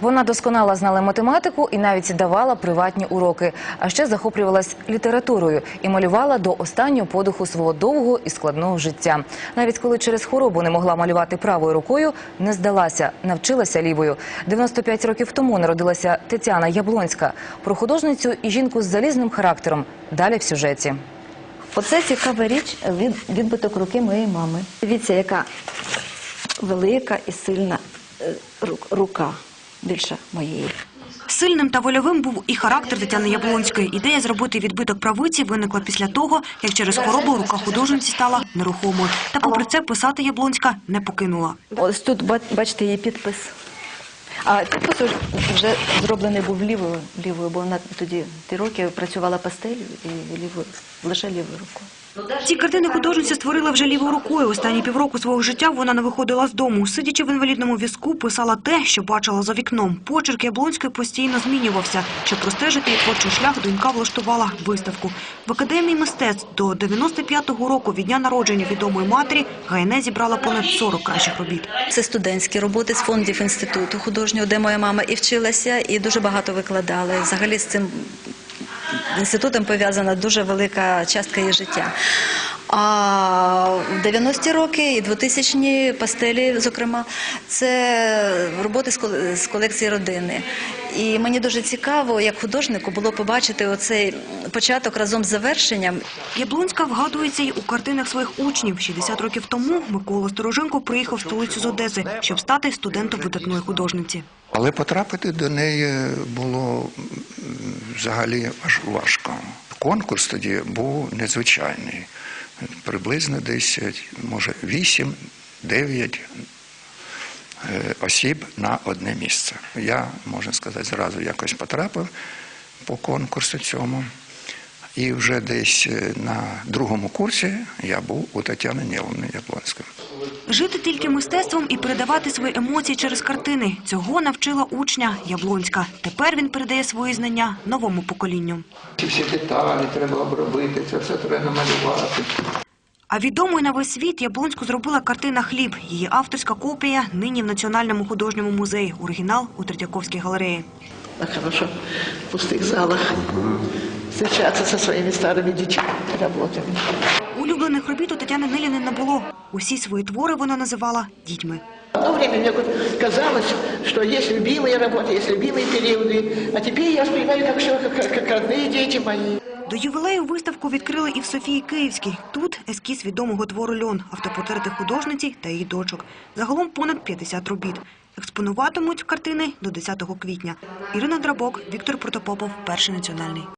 Вона досконало знала математику і навіть давала приватні уроки. А ще захоплювалась літературою і малювала до останнього подиху свого довгого і складного життя. Навіть коли через хворобу не могла малювати правою рукою, не здалася, навчилася лівою. 95 років тому народилася Тетяна Яблонська. Про художницю і жінку з залізним характером. Далі в сюжеті. Оце цікава річ від, відбиток руки моєї мами. Дивіться, яка велика і сильна е, рук- рука більше моєї. Сильним та вольовим був і характер Тетяни Яблонської. Ідея зробити відбиток правиці виникла після того, як через хворобу рука художниці стала нерухомою. Та попри це писати Яблонська не покинула. Ось тут ба- бачите її підпис. А підпис вже зроблений був лівою, лівою, бо вона тоді ті роки працювала пастелью і лівою, лише лівою рукою. Ці картини художниця створила вже лівою рукою. Останні півроку свого життя вона не виходила з дому. Сидячи в інвалідному візку, писала те, що бачила за вікном. Почерк Яблонської постійно змінювався. Щоб простежити її творчий шлях, донька влаштувала виставку. В Академії мистецтв до 95-го року від дня народження відомої матері Гайне зібрала понад 40 кращих робіт. Це студентські роботи з фондів інституту художнього, де моя мама і вчилася, і дуже багато викладала. І взагалі з цим інститутом пов'язана дуже велика частка її життя. А в 90-ті роки і 2000-ні пастелі, зокрема, це роботи з колекції родини. І мені дуже цікаво, як художнику було побачити оцей початок разом з завершенням. Яблонська вгадується й у картинах своїх учнів. 60 років тому Микола Стороженко приїхав в столицю з Одеси, щоб стати студентом видатної художниці. Але потрапити до неї було взагалі важко. Конкурс тоді був незвичайний. Приблизно десь, може, 8-9 осіб на одне місце. Я, можна сказати, зразу якось потрапив по конкурсу цьому. І вже десь е, на другому курсі я був у Тетяни Ніловни Яблонської. Жити тільки мистецтвом і передавати свої емоції через картини. Цього навчила учня Яблонська. Тепер він передає свої знання новому поколінню. Ці всі деталі треба обробити, це все треба намалювати. А відомою на весь світ Яблонську зробила картина «Хліб». Її авторська копія нині в Національному художньому музеї. Оригінал у Третьяковській галереї. Так хорошо в пустых залах встречаться со своими старыми детьми, работами. Улюблених робіт у Тетяни Неліни не було. Усі свої твори вона називала дітьми. Одно время мне казалось, что есть любимые работы, есть любимые периоды, а теперь я воспринимаю как все, как, как, как родные дети мои. До ювілею виставку відкрили і в Софії Київській. Тут ескіз відомого твору «Льон», автопортрети художниці та її дочок. Загалом понад 50 робіт. Експонуватимуть картини до 10 квітня. Ірина Драбок, Віктор Протопопов, Перший національний.